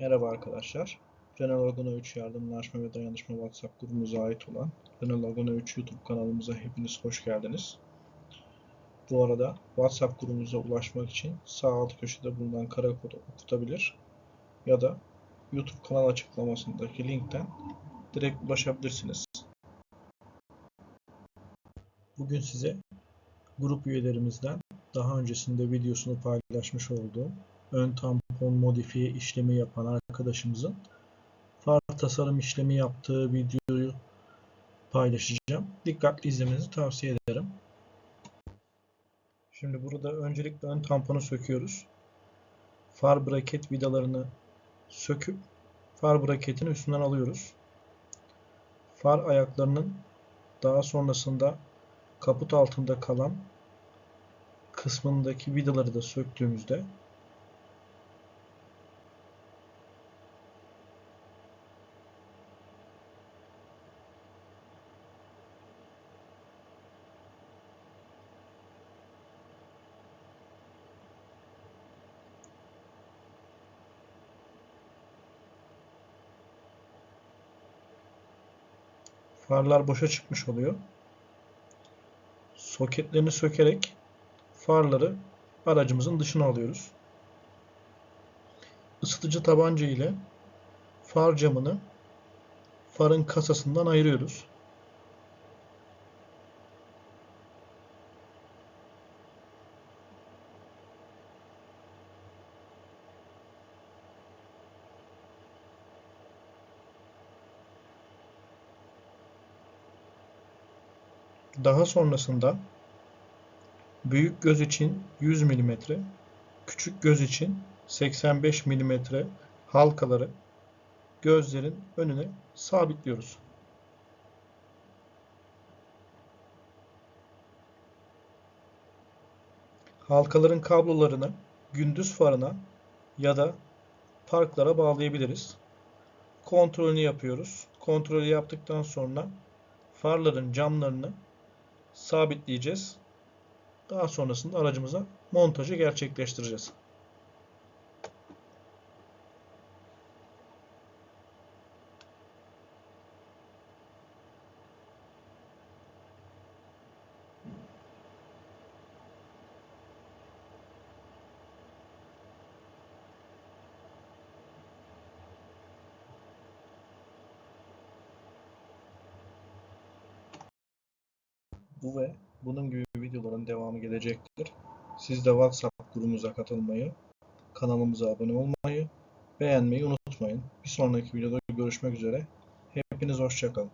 Merhaba arkadaşlar. Renault Laguna 3 Yardımlaşma ve Dayanışma WhatsApp grubumuza ait olan Renault Laguna 3 YouTube kanalımıza hepiniz hoş geldiniz. Bu arada WhatsApp grubumuza ulaşmak için sağ alt köşede bulunan kare kodu okutabilir ya da YouTube kanal açıklamasındaki linkten direkt ulaşabilirsiniz. Bugün size grup üyelerimizden daha öncesinde videosunu paylaşmış olduğum ön tampon modifiye işlemi yapan arkadaşımızın far tasarım işlemi yaptığı videoyu paylaşacağım. Dikkatli izlemenizi tavsiye ederim. Şimdi burada öncelikle ön tamponu söküyoruz. Far braket vidalarını söküp far braketini üstünden alıyoruz. Far ayaklarının daha sonrasında kaput altında kalan kısmındaki vidaları da söktüğümüzde farlar boşa çıkmış oluyor. Soketlerini sökerek farları aracımızın dışına alıyoruz. Isıtıcı tabanca ile far camını farın kasasından ayırıyoruz. Daha sonrasında büyük göz için 100 mm, küçük göz için 85 mm halkaları gözlerin önüne sabitliyoruz. Halkaların kablolarını gündüz farına ya da parklara bağlayabiliriz. Kontrolünü yapıyoruz. Kontrolü yaptıktan sonra farların camlarını sabitleyeceğiz. Daha sonrasında aracımıza montajı gerçekleştireceğiz. Bu ve bunun gibi videoların devamı gelecektir. Siz de WhatsApp grubumuza katılmayı, kanalımıza abone olmayı, beğenmeyi unutmayın. Bir sonraki videoda görüşmek üzere. Hepiniz hoşçakalın.